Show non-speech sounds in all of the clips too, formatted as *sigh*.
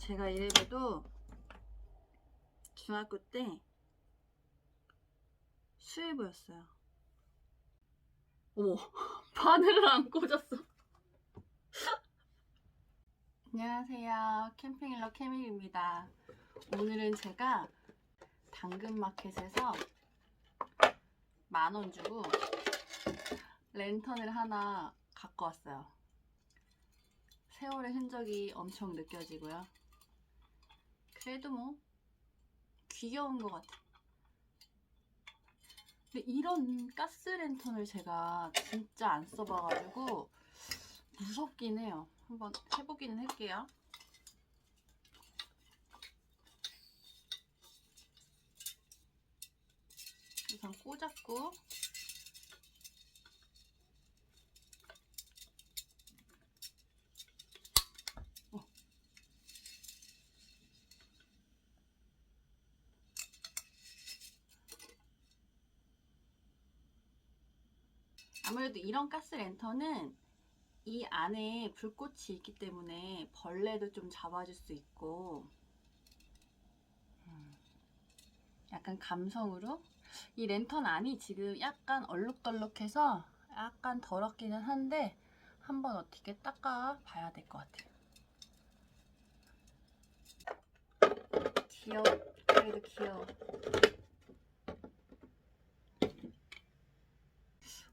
제가 이래봬도 중학교 때 수혜부였어요. 어머, *laughs* 바늘을 안 꽂았어. *laughs* 안녕하세요. 캠핑일러 케밀입니다. 오늘은 제가 당근마켓에서 만 원 주고 랜턴을 하나 갖고 왔어요. 세월의 흔적이 엄청 느껴지고요. 그래도 뭐 귀여운 것 같아. 근데 이런 가스 랜턴을 제가 진짜 안 써봐가지고 무섭긴 해요. 한번 해보기는 할게요. 우선 꽂았고 아무래도 이런 가스 랜턴은 이 안에 불꽃이 있기 때문에 벌레도 좀 잡아줄 수 있고 음, 약간 감성으로 이 랜턴 안이 지금 약간 얼룩덜룩해서 약간 더럽기는 한데 한번 어떻게 닦아 봐야 될 것 같아요. 귀여워. 그래도 귀여워.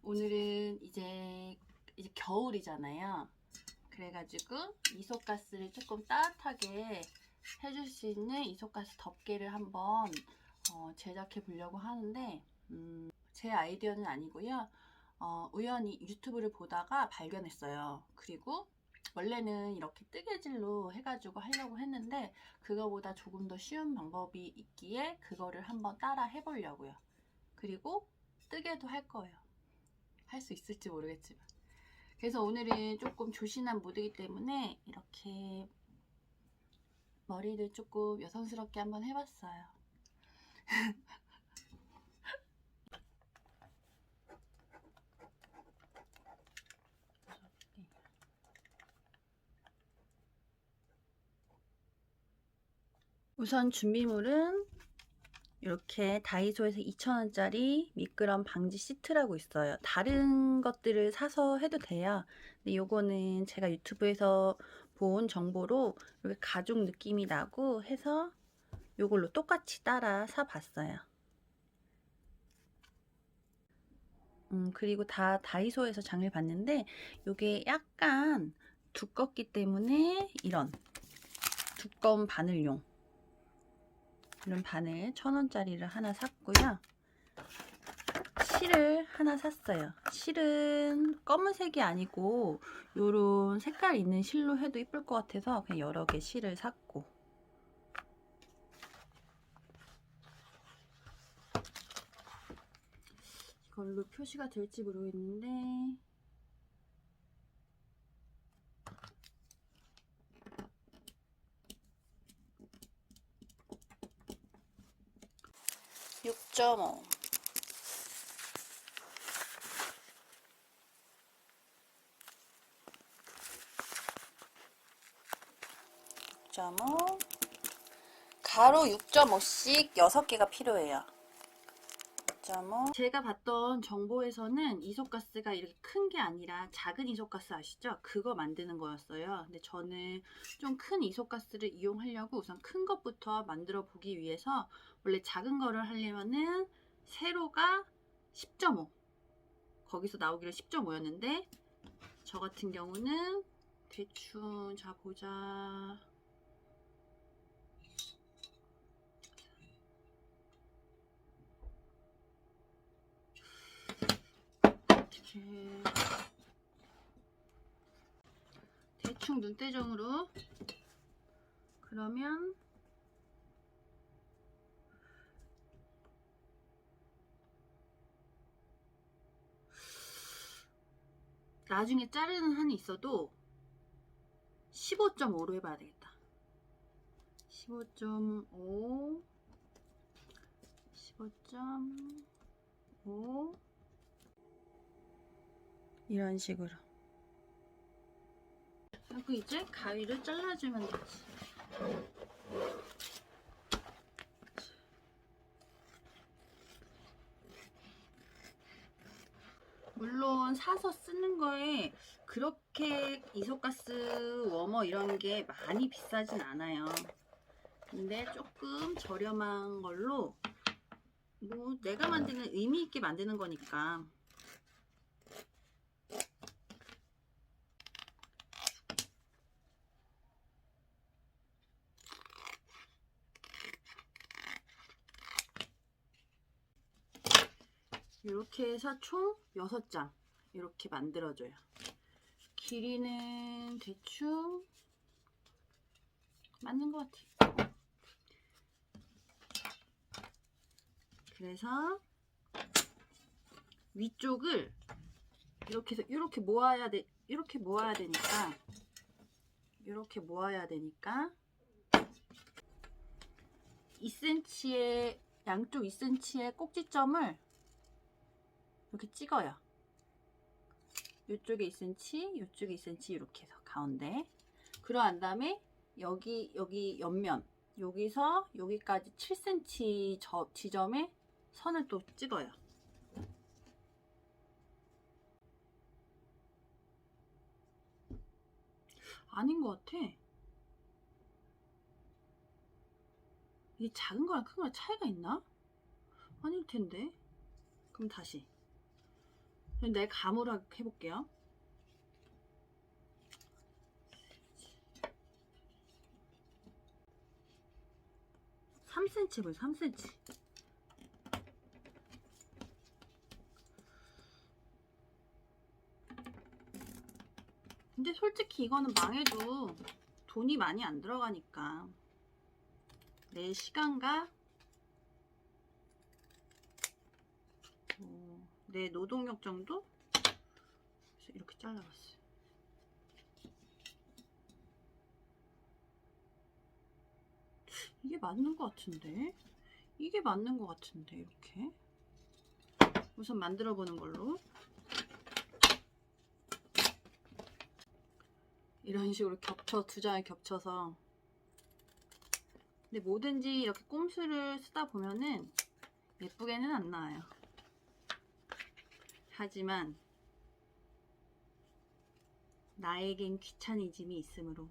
오늘은 이제 이제 겨울이잖아요. 그래가지고 이소가스를 조금 따뜻하게 해줄 수 있는 이소가스 덮개를 한번 어, 제작해 보려고 하는데 음, 제 아이디어는 아니고요. 어, 우연히 유튜브를 보다가 발견했어요. 그리고 원래는 이렇게 뜨개질로 해가지고 하려고 했는데 그거보다 조금 더 쉬운 방법이 있기에 그거를 한번 따라 해보려고요. 그리고 뜨개도 할 거예요. 할 수 있을지 모르겠지만. 그래서 오늘은 조금 조신한 모드이기 때문에 이렇게 머리를 조금 여성스럽게 한번 해봤어요. 우선 준비물은 이렇게 다이소에서 2,000원짜리 미끄럼 방지 시트라고 있어요. 다른 것들을 사서 해도 돼요. 근데 요거는 제가 유튜브에서 본 정보로 이렇게 가죽 느낌이 나고 해서 요걸로 똑같이 따라 사봤어요. 음, 그리고 다 다이소에서 장을 봤는데 요게 약간 두껍기 때문에 이런 두꺼운 바늘용 이런 바늘 천원짜리를 하나 샀고요. 실을 하나 샀어요. 실은 검은색이 아니고 요런 색깔 있는 실로 해도 이쁠 것 같아서 그냥 여러 개 실을 샀고 이걸로 표시가 될지 모르겠는데 (6.5) 6.5 가로 6.5씩 6개가 필요해요. 6.5 제가 봤던 정보에서는 이소가스가 이렇게 큰 게 아니라 작은 이소가스 아시죠? 그거 만드는 거였어요. 근데 저는 좀 큰 이소가스를 이용하려고 우선 큰 것부터 만들어 보기 위해서 원래 작은 거를 하려면은 세로가 10.5 거기서 나오기로 10.5였는데 저 같은 경우는 대충 자 보자 어떻게 대충 눈대중으로. 그러면 나중에 자르는 한이 있어도 15.5로 해봐야 되겠다. 15.5 15.5 이런 식으로. 하고 이제 가위를 잘라주면 되지. 물론 사서 쓰는 거에 그렇게 이소가스 워머 이런 게 많이 비싸진 않아요. 근데 조금 저렴한 걸로 뭐 내가 만드는 의미 있게 만드는 거니까 이렇게 해서 총 6장 이렇게 만들어줘요. 길이는 대충 맞는 것 같아요. 그래서 위쪽을 이렇게 해서 이렇게 모아야 돼 이렇게 모아야 되니까 이렇게 모아야 되니까 2cm의 양쪽 2cm의 꼭지점을 이렇게 찍어요. 이쪽에 2cm, 이쪽에 2cm 이렇게 해서 가운데. 그러한 다음에 여기 여기 옆면 여기서 여기까지 7cm 저 지점에 선을 또 찍어요. 아닌 것 같아. 이게 작은 거랑 큰 거랑 차이가 있나? 아닐 텐데. 그럼 다시. 내 감으로 해볼게요. 삼 c m 볼 3cm. 근데 솔직히 이거는 망해도 돈이 많이 안 들어가니까 내 시간과 어, 내 노동력 정도? 그래서 이렇게 잘라봤어요. 이게 맞는 것 같은데? 이게 맞는 것 같은데, 이렇게. 우선 만들어 보는 걸로. 이런 식으로 겹쳐, 두 장을 겹쳐서. 근데 뭐든지 이렇게 꼼수를 쓰다 보면은 예쁘게는 안 나와요. 하지만 나에겐 귀차니즘이 있으므로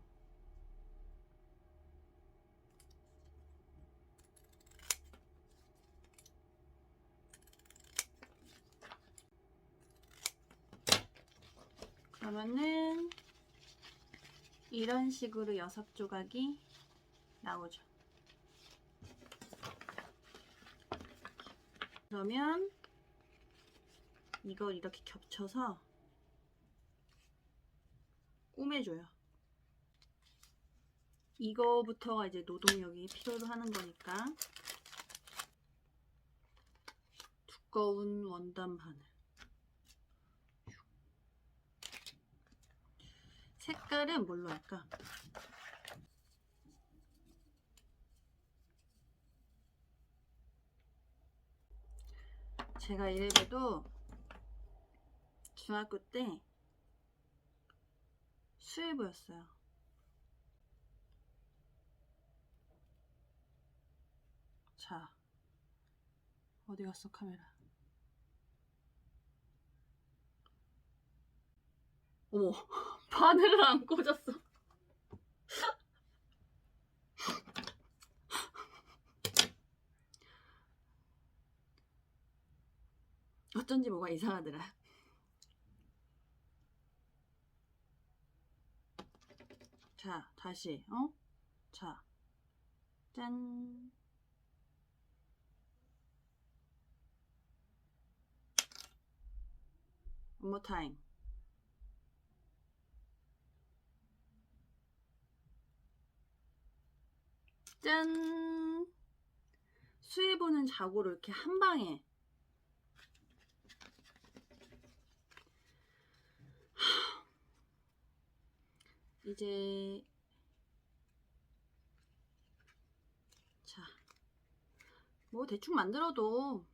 그러면은 이런 식으로 여섯 조각이 나오죠. 그러면 이걸 이렇게 겹쳐서 꼬매줘요. 이거부터가 이제 노동력이 필요로 하는 거니까 두꺼운 원단 바늘 색깔은 뭘로 할까? 제가 이래봬도 중학교 때 수혜부였어요. 자, 어디 갔어 카메라? 어머, *laughs* 바늘을 안 꽂았어. *laughs* 어쩐지 뭐가 이상하더라. 자, 다시, 어? 자, 짠. More time. 짠! 수해보는 자고로 이렇게 한 방에 이제 자, 뭐 대충 만들어도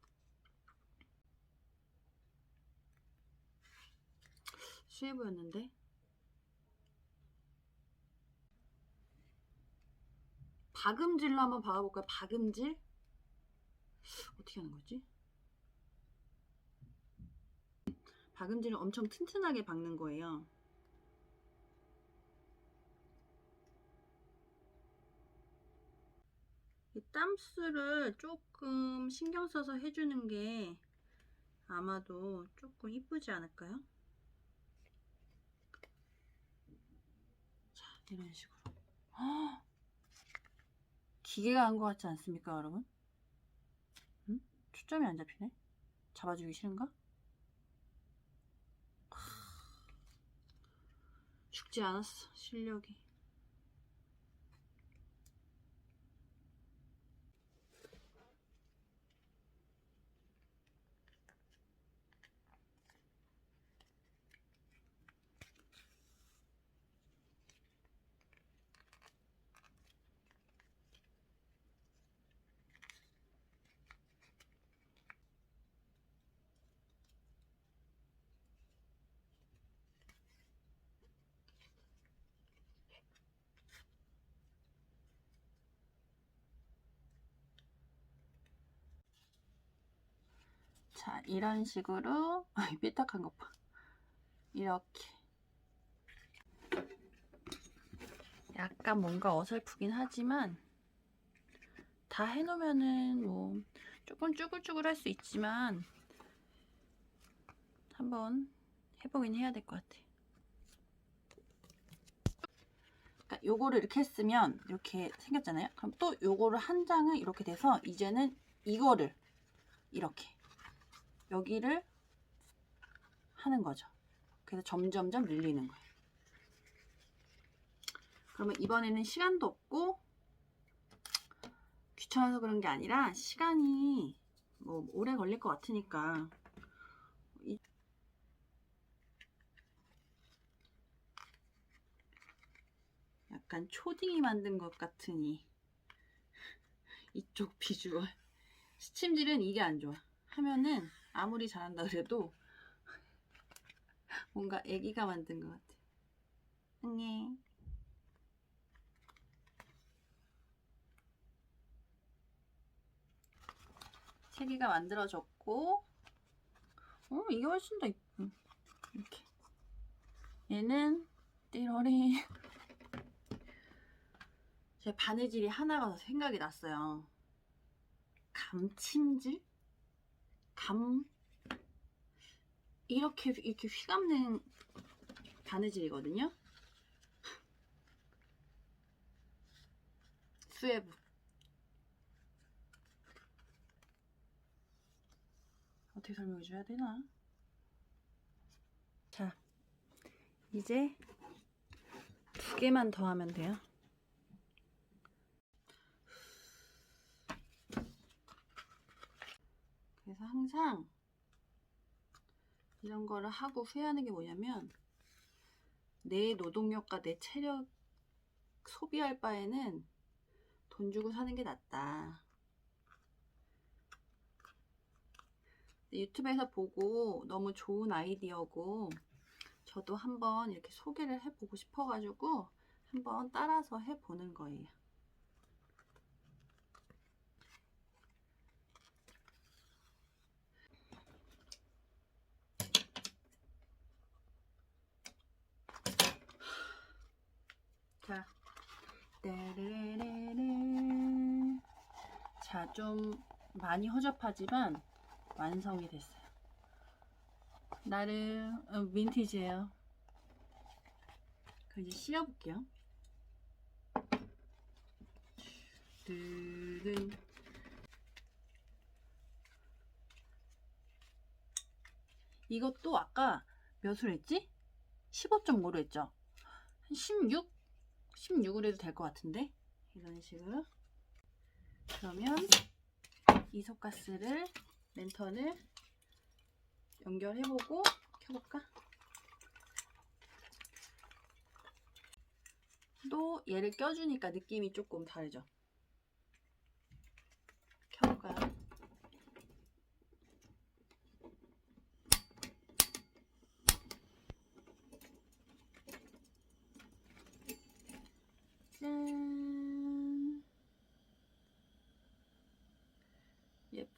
수해 보였는데 박음질로 한번 박아볼까요? 박음질? 어떻게 하는 거지? 박음질은 엄청 튼튼하게 박는 거예요. 이 땀수를 조금 신경 써서 해주는 게 아마도 조금 이쁘지 않을까요? 자, 이런 식으로. 헉! *gasps* 기계가 한 것 같지 않습니까, 여러분? 응? 초점이 안 잡히네? 잡아주기 싫은가? 하, *sighs* 죽지 않았어, 실력이. 자, 이런 식으로 *laughs* 삐딱한 것 봐. 이렇게. 약간 뭔가 어설프긴 하지만 다 해놓으면은 뭐 조금 쭈글쭈글 할 수 있지만 한번 해보긴 해야 될 것 같아. 그러니까 요거를 이렇게 했으면 이렇게 생겼잖아요. 그럼 또 요거를 한 장을 이렇게 돼서 이제는 이거를 이렇게 여기를 하는 거죠. 그래서 점점점 늘리는 거예요. 그러면 이번에는 시간도 없고 귀찮아서 그런 게 아니라 시간이 뭐 오래 걸릴 것 같으니까 이- 약간 초딩이 만든 것 같으니 *laughs* 이쪽 비주얼 *laughs* 시침질은 이게 안 좋아 하면은 아무리 잘한다 그래도 *laughs* 뭔가 애기가 만든 것 같아. 응애. 세 개가 만들어졌고, 어 이게 훨씬 더 이쁜. 이렇게. 얘는 띠러리. *laughs* 제 바느질이 하나가 더 생각이 났어요. 감침질? 감 이렇게 이렇게 휘감는 바느질이거든요. 수에브 어떻게 설명해 줘야 되나? 자, 이제 두 개만 더 하면 돼요. 그래서 항상 이런 거를 하고 후회하는 게 뭐냐면 내 노동력과 내 체력 소비할 바에는 돈 주고 사는 게 낫다. 유튜브에서 보고 너무 좋은 아이디어고 저도 한번 이렇게 소개를 해보고 싶어가지고 한번 따라서 해보는 거예요. 자, 따르르르르. 자, 좀 많이 허접하지만 완성이 됐어요. 나름 어, 빈티지예요. 그럼 이제 씌워볼게요. 드든 이것도 아까 몇을 했지? 15.5로 했죠? 한 16? 16으로 해도 될 것 같은데 이런 식으로 그러면 이소가스를 랜턴을 연결해보고 켜볼까? 또 얘를 껴주니까 느낌이 조금 다르죠? 켜볼까요? 짠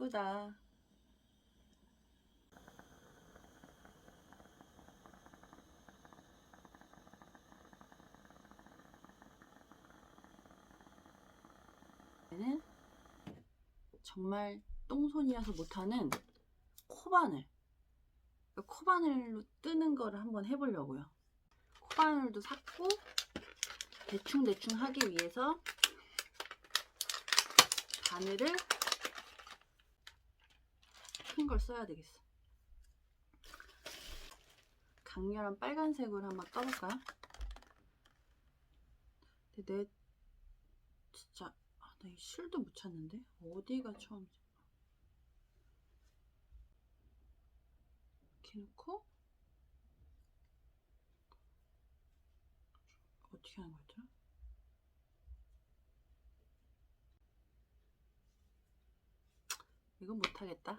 예쁘다. 얘는 정말 똥손이라서 못하는 코바늘. 코바늘로 뜨는 거를 한번 해보려고요. 코바늘도 샀고 대충대충 하기 위해서 바늘을 큰 걸 써야 되겠어. 강렬한 빨간색으로 한번 떠볼까요? 근데 내 진짜 아, 나 이 실도 못 찾는데 어디가 처음 이렇게 놓고 어떻게 하는 거였더라? 이건 못하겠다.